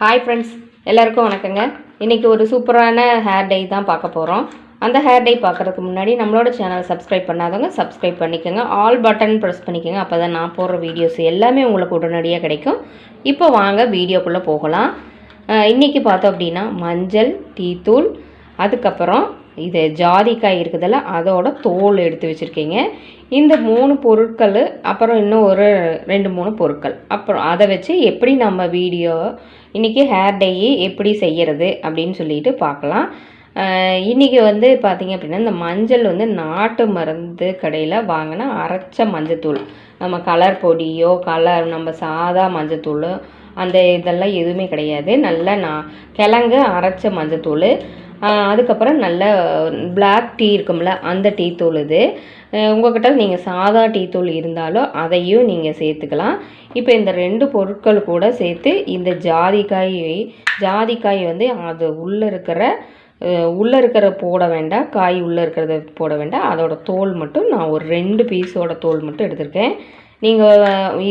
Hi friends எல்லாருக்கும் வணக்கங்க. இன்றைக்கி ஒரு சூப்பரான ஹேர் டை தான் பார்க்க போகிறோம் அந்த ஹேர் டை பார்க்குறதுக்கு முன்னாடி நம்மளோட சேனலை சப்ஸ்கிரைப் பண்ணாதவங்க சப்ஸ்கிரைப் பண்ணிக்கோங்க. ஆல் பட்டன் ப்ரெஸ் பண்ணிக்கோங்க. அப்போ தான் நான் போடுற வீடியோஸ் எல்லாமே உங்களுக்கு உடனடியாக கிடைக்கும். இப்போ வாங்க வீடியோக்குள்ளே போகலாம். இன்றைக்கி பார்த்தோம் அப்படின்னா மஞ்சள் டீத்தூள் அதுக்கப்புறம் இது ஜாதிக்காய் இருக்குதுல்ல அதோட தோல் எடுத்து வச்சுருக்கீங்க. இந்த மூணு பொருட்கள் அப்புறம் இன்னும் ஒரு ரெண்டு மூணு பொருட்கள். அப்புறம் அதை வச்சு எப்படி நம்ம வீடியோ இன்றைக்கி ஹேர் டையை எப்படி செய்கிறது அப்படின்னு சொல்லிட்டு பார்க்கலாம். இன்றைக்கி இன்னைக்கு வந்து பார்த்திங்க அப்படின்னா இந்த மஞ்சள் வந்து நாட்டு மருந்து கடையில் வாங்கின அரைச்ச மஞ்சத்தூள். நம்ம கலர் பொடியோ கலர் நம்ம சாதா மஞ்சத்தூளோ அந்த இதெல்லாம் எதுவுமே கிடையாது. நல்ல நான் கிழங்கு அரைச்ச மஞ்சத்தூள். அதுக்கப்புறம் நல்ல பிளாக் டீ இருக்கும்ல அந்த டீ தூள் இது. உங்கள்கிட்ட நீங்கள் சாதா டீ தூள் இருந்தாலும் அதையும் நீங்கள் சேர்த்துக்கலாம். இப்போ இந்த ரெண்டு பொருட்கள் கூட சேர்த்து இந்த ஜாதிக்காய் ஜாதிக்காய் வந்து அது உள்ளே இருக்கிற உள்ளே இருக்கிற போட வேண்டாம் காய் உள்ளே இருக்கிறத போட வேண்டாம். அதோட தோல் மட்டும் நான் ஒரு ரெண்டு பீஸோட தோல் மட்டும் எடுத்திருக்கேன். நீங்கள்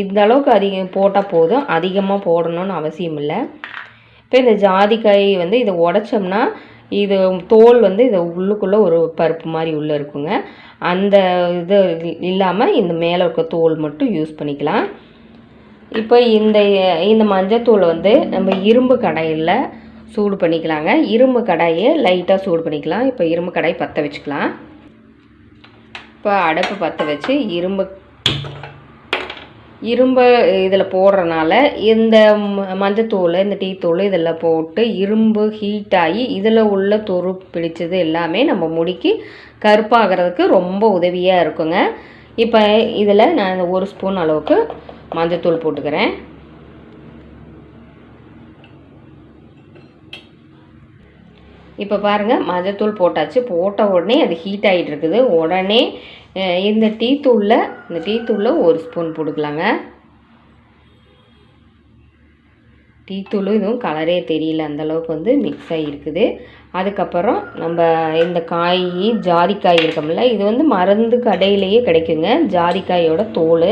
இந்த அளவுக்கு அதிகம் போட்டால் போதும். அதிகமாக போடணும்னு அவசியம் இல்லை. இப்போ இந்த ஜாதிக்காய் வந்து இதை உடச்சோம்னா இது தோல் வந்து இது உள்ளுக்குள்ளே ஒரு பருப்பு மாதிரி உள்ளே இருக்குங்க. அந்த இது இல்லாமல் இந்த மேலே இருக்க தோல் மட்டும் யூஸ் பண்ணிக்கலாம். இப்போ இந்த இந்த மஞ்சத்தூள் வந்து நம்ம இரும்பு கடையில் சூடு பண்ணிக்கலாங்க. இரும்பு கடாயை லைட்டாக சூடு பண்ணிக்கலாம். இப்போ இரும்பு கடாய் பற்ற வச்சுக்கலாம். இப்போ அடுப்பு பற்ற வச்சு இரும்பு இரும்பு இதில் போடுறனால இந்த மஞ்சத்தூள் இந்த டீ தூள் இதில் போட்டு இரும்பு ஹீட் ஆகி இதில் உள்ள துரு பிடிச்சது எல்லாமே நம்ம முடிக்கு கருப்பாகிறதுக்கு ரொம்ப உதவியாக இருக்குங்க. இப்போ இதில் நான் ஒரு ஸ்பூன் அளவுக்கு மஞ்சத்தூள் போட்டுக்கிறேன். இப்போ பாருங்கள் மஞ்சத்தூள் போட்டாச்சு. போட்ட உடனே அது ஹீட் ஆகிட்டு இருக்குது. உடனே இந்த டீ தூளில் இந்த டீ தூளில் ஒரு ஸ்பூன் போட்டுக்கலாங்க. டீ தூளும் இதுவும் கலரே தெரியல அந்தளவுக்கு வந்து மிக்ஸ் ஆகிருக்குது அதுக்கப்புறம் நம்ம இந்த காய் ஜாதிக்காய் இருக்கோம்ல இது வந்து மருந்து கடையிலேயே கிடைக்குங்க. ஜாதிக்காயோட தோல்.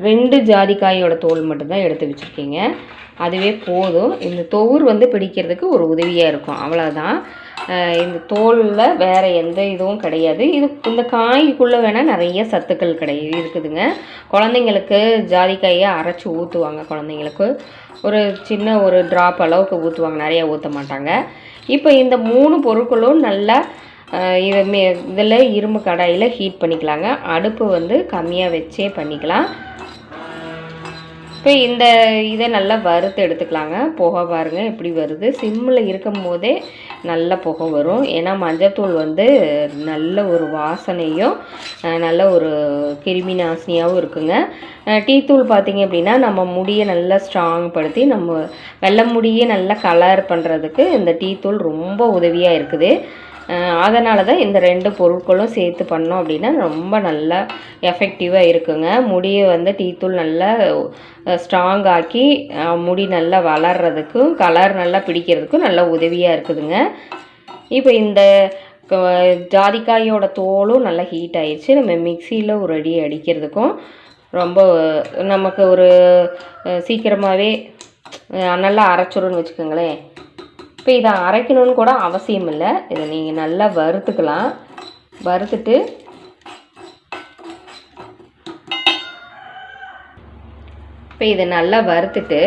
ரெண்டு ஜாதிக்காயோட தோல் மட்டும்தான் எடுத்து வச்சுருக்கீங்க. அதுவே போதும். இந்த தொவுர் வந்து பிடிக்கிறதுக்கு ஒரு உதவியாக இருக்கும். அவ்வளோதான் இந்த தோலில் வேறு எந்த இதுவும் கிடையாது. இது இந்த காய்க்குள்ளே வேணால் நிறைய சத்துக்கள் கிடையாது இருக்குதுங்க. குழந்தைங்களுக்கு ஜாதிக்காயை அரைச்சி ஊற்றுவாங்க குழந்தைங்களுக்கு. ஒரு சின்ன ஒரு ட்ராப் அளவுக்கு ஊற்றுவாங்க நிறைய ஊற்ற மாட்டாங்க. இப்போ இந்த மூணு பொருட்களும் நல்லா இது மே இதில் இரும்பு கடாயில் ஹீட் பண்ணிக்கலாங்க. அடுப்பு வந்து கம்மியாக வச்சே பண்ணிக்கலாம். இப்போ இந்த இதை நல்லா வறுத்து எடுத்துக்கலாங்க. புகை பாருங்கள் எப்படி வருது. சிம்மில் இருக்கும் போதே நல்ல புகை வரும். ஏன்னா மஞ்சத்தூள் வந்து நல்ல ஒரு வாசனையும் நல்ல ஒரு கிருமி நாசினியாகவும் இருக்குங்க. டீத்தூள் டீ தூள் அப்படின்னா நம்ம முடியை நல்லா ஸ்ட்ராங் படுத்தி நம்ம வெள்ளை முடியை நல்லா கலர் பண்ணுறதுக்கு இந்த டீ தூள் ரொம்ப உதவியாக இருக்குது. அதனால தான் இந்த ரெண்டு பொருட்களும் சேர்த்து பண்ணோம் அப்படின்னா ரொம்ப நல்லா எஃபெக்டிவாக இருக்குங்க. முடியை வந்து டீத்தூள் நல்லா ஸ்ட்ராங் ஆக்கி முடி நல்லா வளர்றதுக்கும் கலர் நல்லா பிடிக்கிறதுக்கும் நல்லா உதவியாக இருக்குதுங்க. இப்போ இந்த ஜாதிக்காயோட தோலும் நல்லா ஹீட் ஆயிடுச்சு நம்ம மிக்சியில் ஒரு அடி அடிக்கிறதுக்கும் ரொம்ப நமக்கு ஒரு சீக்கிரமாகவே நல்லா அரைச்சிரும்னு வச்சுக்கோங்களேன். இப்போ இதை அரைக்கணும்னு கூட அவசியம் இல்லை. இதை நீங்கள் நல்லா வறுத்துக்கலாம். வறுத்துட்டு இப்போ இதை நல்லா வறுத்துட்டு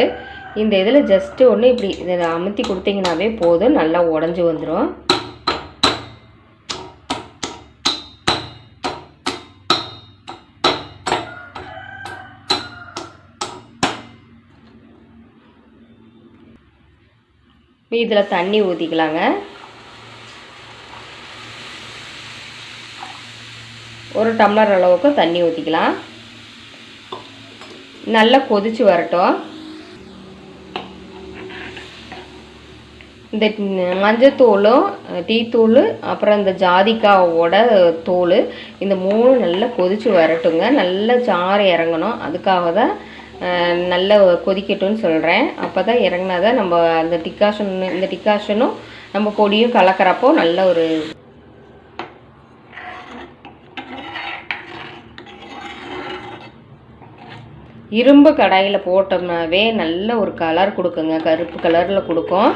இந்த இதில் ஜஸ்ட்டு ஒன்று இப்படி இதை அமுத்தி கொடுத்தீங்கன்னாவே போதும். நல்லா உடஞ்சி வந்துடும். இதில் தண்ணி ஊற்றிக்கலாங்க ஒரு டம்ளர் அளவுக்கு தண்ணி ஊற்றிக்கலாம் நல்லா கொதிச்சு வரட்டும். இந்த மஞ்சத்தூளும் டீத்தூள் அப்புறம் இந்த ஜாதிக்காவோட தூள் இந்த மூணு நல்லா கொதிச்சு வரட்டுங்க. நல்லா சாறு இறங்கணும். அதுக்காக தான் நல்லா கொதிக்கட்டும்னு சொல்கிறேன் அப்போ தான் இறங்கினா தான் நம்ம அந்த டிக்காஷன் இந்த டிக்காஷனும் நம்ம பொடியும் கலக்கிறப்போ நல்ல ஒரு இரும்பு கடாயில் போட்டோம்னாவே நல்ல ஒரு கலர் கொடுக்குங்க. கருப்பு கலரில் கொடுக்கும்.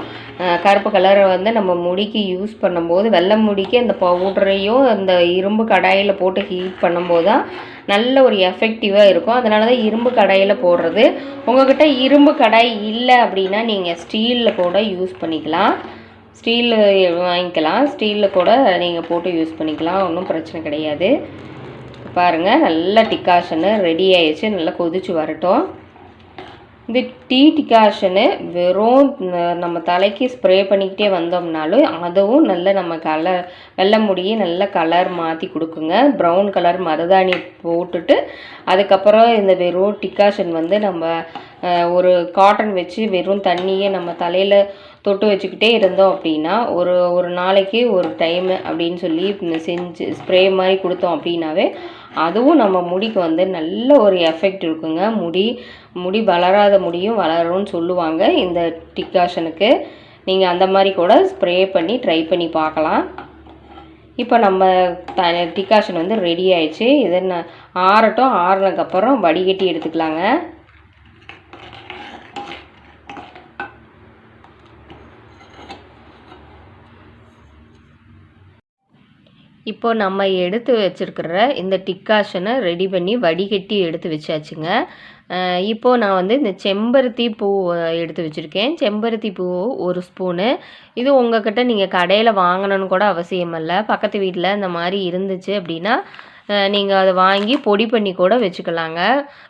கருப்பு கலரை வந்து நம்ம முடிக்கு யூஸ் பண்ணும்போது வெள்ளை முடிக்கு அந்த பவுடரையும் அந்த இரும்பு கடாயில் போட்டு ஹீட் பண்ணும்போது தான் நல்ல ஒரு எஃபெக்டிவாக இருக்கும். அதனால தான் இரும்பு கடாயில் போடுறது. உங்கள்கிட்ட இரும்பு கடாய் இல்லை அப்படின்னா நீங்கள் ஸ்டீலில் கூட யூஸ் பண்ணிக்கலாம். ஸ்டீலில் வாங்கிக்கலாம். ஸ்டீலில் கூட நீங்கள் போட்டு யூஸ் பண்ணிக்கலாம். ஒன்றும் பிரச்சனை கிடையாது. பாருங்கள் நல்லா டிக்காஷனு ரெடி ஆயிடுச்சு. நல்லா கொதிச்சு வரட்டும். இந்த டீ டிகாஷனு வெறும் நம்ம தலைக்கு ஸ்ப்ரே பண்ணிக்கிட்டே வந்தோம்னாலும் அதுவும் நல்ல நம்ம கலர் வெள்ளை முடியை நல்ல கலர் மாற்றி கொடுக்குங்க. ப்ரௌன் கலர் மருதாணி போட்டுட்டு அதுக்கப்புறம் இந்த வெறும் டிகாஷன் வந்து நம்ம ஒரு காட்டன் வச்சு வெறும் தண்ணியை நம்ம தலையில் தொட்டு வச்சுக்கிட்டே இருந்தோம் அப்படின்னா ஒரு ஒரு நாளைக்கு ஒரு டைமு அப்படின்னு சொல்லி செஞ்சு ஸ்ப்ரே மாதிரி கொடுத்தோம் அப்படின்னாவே அதுவும் நம்ம முடிக்கு வந்து நல்ல ஒரு எஃபெக்ட் இருக்குங்க. முடி முடி வளராத முடியும் வளரும்னு சொல்லுவாங்க இந்த டிகாஷனுக்கு. நீங்கள் அந்த மாதிரி கூட ஸ்ப்ரே பண்ணி ட்ரை பண்ணி பார்க்கலாம். இப்போ நம்ம த டிகாஷன் வந்து ரெடி ஆயிடுச்சு. இதை நான் ஆறட்டும். ஆறுனதுக்கப்புறம் வடிகட்டி எடுத்துக்கலாங்க. இப்போ நம்ம எடுத்து வச்சுருக்கிற இந்த டிக்காஷனை ரெடி பண்ணி வடிகட்டி எடுத்து வச்சாச்சுங்க. இப்போது இப்போ நான் வந்து இந்த செம்பருத்தி பூ எடுத்து வச்சுருக்கேன். செம்பருத்தி பூ ஒரு ஸ்பூனு. இது உங்ககிட்ட நீங்கள் கடையில் வாங்கணும்னு கூட அவசியம் இல்லை. பக்கத்து வீட்டில் இந்த மாதிரி இருந்துச்சு அப்படின்னா நீங்கள் அதை வாங்கி பொடி பண்ணி கூட வச்சுக்கலாங்க.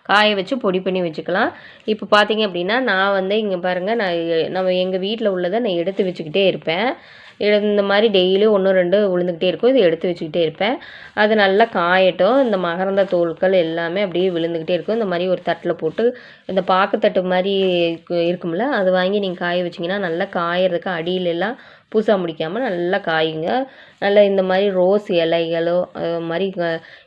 காய வச்சு பொடி பண்ணி வச்சுக்கலாம். இப்போ பார்த்தீங்க அப்படின்னா நான் வந்து இங்கே பாருங்கள் நான் நம்ம எங்கள் வீட்டில் உள்ளதை நான் எடுத்து வச்சுக்கிட்டே இருப்பேன். இந்த மாதிரி டெய்லியும் ஒன்று ரெண்டு விழுந்துக்கிட்டே இருக்கும். இதை எடுத்து வச்சுக்கிட்டே இருப்பேன். அது நல்லா காயட்டும். இந்த மகரந்த தோல்கள் எல்லாமே அப்படியே விழுந்துக்கிட்டே இருக்கும். இந்த மாதிரி ஒரு தட்டில் போட்டு இந்த பாக்குத்தட்டு மாதிரி இருக்கும்ல அது வாங்கி நீங்கள் காய வச்சிங்கன்னா நல்லா காயறதுக்கு அடியிலெல்லாம் பூசா முடிக்காமல் நல்லா காயுங்க. நல்லா இந்த மாதிரி ரோஸ் இலைகளோ அது மாதிரி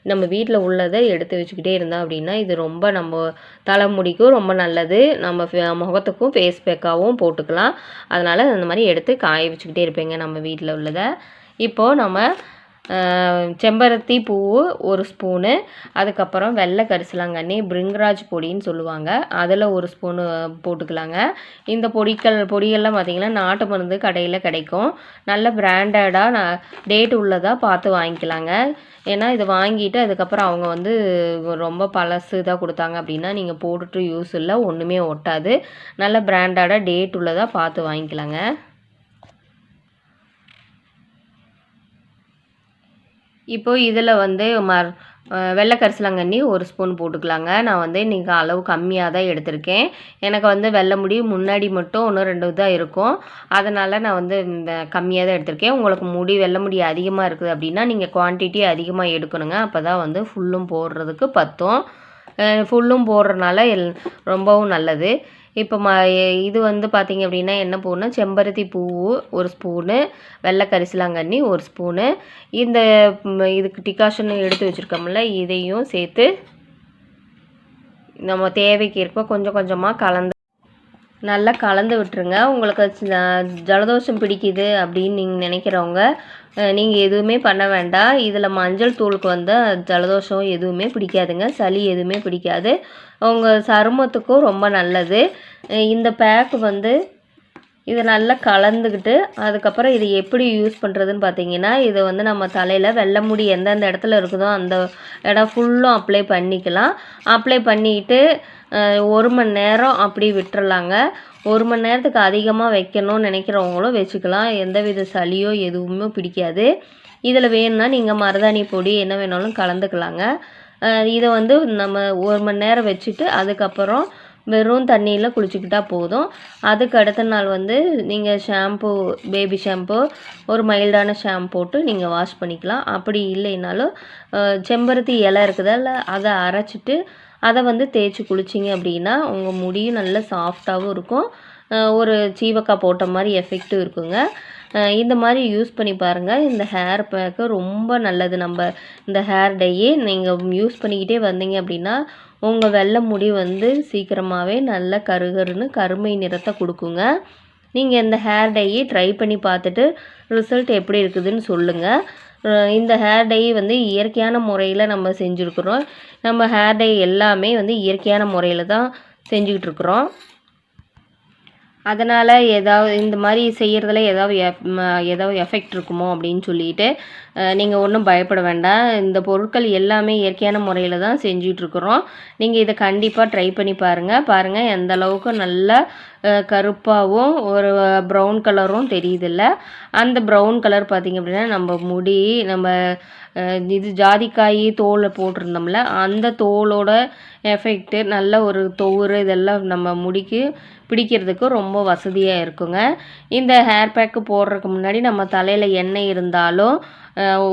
நம்ம வீட்டில் உள்ளதை எடுத்து வச்சுக்கிட்டே இருந்தோம் அப்படின்னா இது ரொம்ப நம்ம தலைமுடிக்கும் ரொம்ப நல்லது. நம்ம ஃபே- முகத்துக்கும் ஃபேஸ் பேக்காகவும் போட்டுக்கலாம். அதனால் அந்த மாதிரி எடுத்து காய வச்சுக்கிட்டே இருப்பேங்க நம்ம வீட்டில் உள்ளதை. இப்போது நம்ம செம்பருத்தி பூவு ஒரு ஸ்பூனு அதுக்கப்புறம் வெள்ளை கரிசலாங்கண்ணி பிரிங்கராஜ் பொடின்னு சொல்லுவாங்க. அதில் ஒரு ஸ்பூனு போட்டுக்கலாங்க. இந்த பொடிகள் பொடிகள்லாம் பார்த்திங்கன்னா நாட்டு மருந்து கடையில் கிடைக்கும். நல்ல பிராண்டடாக நான் டேட் உள்ளதாக பார்த்து வாங்கிக்கலாங்க. ஏன்னா இது வாங்கிட்டு அதுக்கப்புறம் அவங்க வந்து ரொம்ப பழசு இதாக கொடுத்தாங்க அப்படின்னா நீங்கள் போட்டுட்டு யூஸ் இல்லை ஒன்றுமே ஒட்டாது. நல்ல பிராண்டடாக டேட் உள்ளதாக பார்த்து வாங்கிக்கலாங்க. இப்போ இதில் வந்து மர் அஹ் வெள்ளை கரிசலாங்கண்ணி ஒரு ஸ்பூன் போட்டுக்கலாங்க. நான் வந்து இன்றைக்கி அளவு கம்மியாக தான் எடுத்திருக்கேன். எனக்கு வந்து வெள்ளை முடி முன்னாடி மட்டும் ஒன்று ரெண்டு தான் இருக்கும். அதனால் நான் வந்து இந்த கம்மியாக தான் எடுத்திருக்கேன். உங்களுக்கு முடி வெள்ளை முடி அதிகமாக இருக்குது அப்படின்னா நீங்கள் குவான்டிட்டி அதிகமாக எடுக்கணுங்க. அப்போ தான் வந்து ஃபுல்லும் போடுறதுக்கு பத்தும். ஃபுல்லும் போடுறனால எல் ரொம்பவும் நல்லது. இப்போ ம இது வந்து பார்த்தீங்க அப்படின்னா என்ன பூன்னா செம்பருத்தி பூவு ஒரு ஸ்பூனு வெள்ளை கரிசலாங்கண்ணி ஒரு ஸ்பூனு. இந்த இதுக்கு டிகாஷன் எடுத்து வச்சுருக்கோம்ல இதையும் சேர்த்து நம்ம தேவைக்கு ஏற்ப கொஞ்சம் கொஞ்சமாக கலந்து நல்லா கலந்து விட்டுருங்க. உங்களுக்கு ஜலதோஷம் பிடிக்குது அப்படின்னு நீங்கள் நினைக்கிறவங்க நீங்கள் எதுவுமே பண்ண வேண்டாம். இதில் மஞ்சள் தூளுக்கு வந்து ஜலதோஷம் எதுவுமே பிடிக்காதுங்க. சளி எதுவுமே பிடிக்காது. உங்கள் சருமத்துக்கும் ரொம்ப நல்லது. இந்த பேக் வந்து இதை நல்லா கலந்துக்கிட்டு அதுக்கப்புறம் இதை எப்படி யூஸ் பண்ணுறதுன்னு பார்த்தீங்கன்னா இதை வந்து நம்ம தலையில் வெள்ளை முடி எந்தெந்த இடத்துல இருக்குதோ அந்த இடம் ஃபுல்லும் அப்ளை பண்ணிக்கலாம். அப்ளை பண்ணிக்கிட்டு ஒரு மணி நேரம் அப்படி விட்டுறலாங்க. ஒரு மணி நேரத்துக்கு அதிகமாக வைக்கணும்னு நினைக்கிறவங்களும் வச்சுக்கலாம். எந்தவித சளியோ எதுவுமே பிடிக்காது. இதில் வேணும்னா நீங்கள் மருதாணி பொடி என்ன வேணாலும் கலந்துக்கலாங்க. இதை வந்து நம்ம ஒரு மணி நேரம் வச்சுட்டு அதுக்கப்புறம் வெறும் தண்ணியில் குளிச்சுக்கிட்டால் போதும். அதுக்கு அடுத்த நாள் வந்து நீங்கள் ஷாம்பு பேபி ஷாம்பு ஒரு மைல்டான ஷாம்பு போட்டு நீங்கள் வாஷ் பண்ணிக்கலாம். அப்படி இல்லைனாலும் செம்பருத்தி இலை இருக்குதுல்ல அதை அரைச்சிட்டு அதை வந்து தேய்ச்சி குளிச்சிங்க அப்படின்னா உங்கள் முடியும் நல்ல சாஃப்டாகவும் இருக்கும். ஒரு சீவக்காய் போட்ட மாதிரி எஃபெக்ட்டும் இருக்குங்க. இந்த மாதிரி யூஸ் பண்ணி பாருங்கள் இந்த ஹேர் பேக்கு ரொம்ப நல்லது. நம்ம இந்த ஹேர் டையே நீங்கள் யூஸ் பண்ணிக்கிட்டே வந்தீங்க அப்படின்னா உங்கள் வெள்ளை முடி வந்து சீக்கிரமாகவே நல்ல கருகருன்னு கருமை நிறத்தை கொடுக்குங்க. நீங்கள் இந்த ஹேர் டையை ட்ரை பண்ணி பார்த்துட்டு ரிசல்ட் எப்படி இருக்குதுன்னு சொல்லுங்கள் இந்த ஹேர் டை வந்து இயற்கையான முறையில் நம்ம செஞ்சுருக்குறோம். நம்ம ஹேர் டை எல்லாமே வந்து இயற்கையான முறையில் தான் செஞ்சுக்கிட்டு இருக்கிறோம் அதனால் ஏதாவது இந்த மாதிரி செய்கிறதுல ஏதாவது எஃப் ஏதாவது எஃபெக்ட் இருக்குமோ அப்படின்னு சொல்லிட்டு நீங்கள் ஒன்றும் பயப்பட வேண்டாம். இந்த பொருட்கள் எல்லாமே இயற்கையான முறையில் தான் செஞ்சிட்ருக்குறோம் நீங்கள் இதை கண்டிப்பாக ட்ரை பண்ணி பாருங்கள் பாருங்கள் எந்த அளவுக்கு நல்லா கருப்பாகவும் ஒரு ப்ரௌன் கலரும் தெரியுதில்ல. அந்த ப்ரௌன் கலர் பார்த்திங்க அப்படின்னா நம்ம முடி நம்ம இது ஜாதிக்காய் தோலை போட்டிருந்தோம்ல அந்த தோலோட எஃபெக்ட்டு நல்ல ஒரு தொவுறு இதெல்லாம் நம்ம முடிக்கு பிடிக்கிறதுக்கு ரொம்ப வசதியாக இருக்குங்க. இந்த ஹேர் பேக்கு போடுறதுக்கு முன்னாடி நம்ம தலையில் எண்ணெய் இருந்தாலும்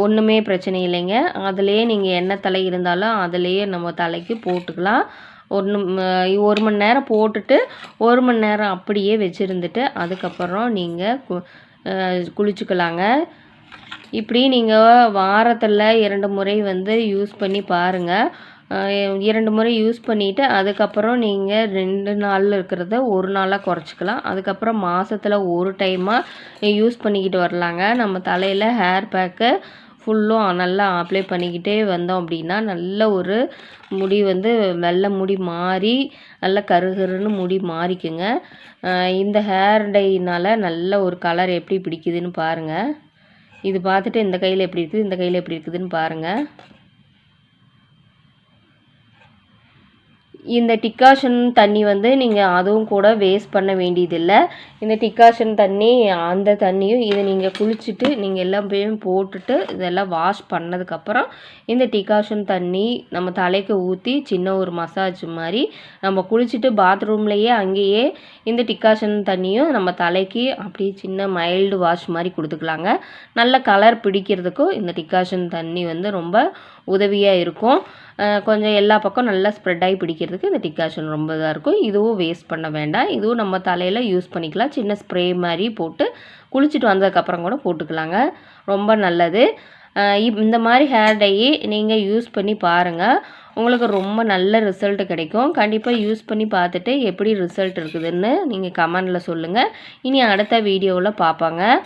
ஒன்றுமே பிரச்சனை இல்லைங்க. அதுலேயே நீங்கள் எண்ணெய் தலை இருந்தாலும் அதுலேயே நம்ம தலைக்கு போட்டுக்கலாம். ஒன்று ஒரு மணி நேரம் போட்டுட்டு ஒரு மணி நேரம் அப்படியே வச்சுருந்துட்டு அதுக்கப்புறம் நீங்கள் கு குளிச்சுக்கலாங்க. இப்படி நீங்கள் வாரத்தில் இரண்டு முறை வந்து யூஸ் பண்ணி பாருங்கள் இரண்டு முறை யூஸ் பண்ணிவிட்டு அதுக்கப்புறம் நீங்கள் ரெண்டு நாளில் இருக்கிறத ஒரு நாளாக குறைச்சிக்கலாம். அதுக்கப்புறம் மாதத்தில் ஒரு டைமாக யூஸ் பண்ணிக்கிட்டு வரலாங்க. நம்ம தலையில் ஹேர் பேக்கு ஃபுல்லும் நல்லா அப்ளை பண்ணிக்கிட்டே வந்தோம் அப்படின்னா நல்ல ஒரு முடி வந்து வெள்ளை முடி மாறி நல்ல கருகருன்னு முடி மாறிக்குங்க. இந்த ஹேர் டைனால் நல்ல ஒரு கலர் எப்படி பிடிக்குதுன்னு பாருங்கள் இது பார்த்துட்டு இந்த கையில் எப்படி இருக்குது இந்த கையில் எப்படி இருக்குதுன்னு பாருங்கள் இந்த டிக்காஷன் தண்ணி வந்து நீங்கள் அதுவும் கூட வேஸ்ட் பண்ண வேண்டியதில்லை. இந்த டிக்காஷன் தண்ணி அந்த தண்ணியும் இதை நீங்கள் குளிச்சுட்டு நீங்கள் எல்லாம் போய் போட்டுட்டு இதெல்லாம் வாஷ் பண்ணதுக்கப்புறம் இந்த டிக்காஷன் தண்ணி நம்ம தலைக்கு ஊற்றி சின்ன ஒரு மசாஜ் மாதிரி நம்ம குளிச்சுட்டு பாத்ரூம்லேயே அங்கேயே இந்த டிக்காஷன் தண்ணியும் நம்ம தலைக்கு அப்படியே சின்ன மைல்டு வாஷ் மாதிரி கொடுத்துக்கலாங்க. நல்ல கலர் பிடிக்கிறதுக்கும் இந்த டிக்காஷன் தண்ணி வந்து ரொம்ப உதவியாக இருக்கும். கொஞ்சம் எல்லா பக்கம் நல்லா ஸ்ப்ரெட் ஆகி பிடிக்கிறதுக்கு இந்த டிக்காஷன் ரொம்ப இதாக இருக்கும். இதுவும் வேஸ்ட் பண்ண வேண்டாம். இதுவும் நம்ம தலையில் யூஸ் பண்ணிக்கலாம். சின்ன ஸ்ப்ரே மாதிரி போட்டு குளிச்சுட்டு வந்ததுக்கப்புறம் கூட போட்டுக்கலாங்க. ரொம்ப நல்லது. இப்- இந்த மாதிரி ஹேர் டையை நீங்கள் யூஸ் பண்ணி பாருங்கள் உங்களுக்கு ரொம்ப நல்ல ரிசல்ட் கிடைக்கும். கண்டிப்பாக யூஸ் பண்ணி பார்த்துட்டு எப்படி ரிசல்ட் இருக்குதுன்னு நீங்கள் கமெண்டில் சொல்லுங்கள் இனி அடுத்த வீடியோவில் பார்ப்பாங்க.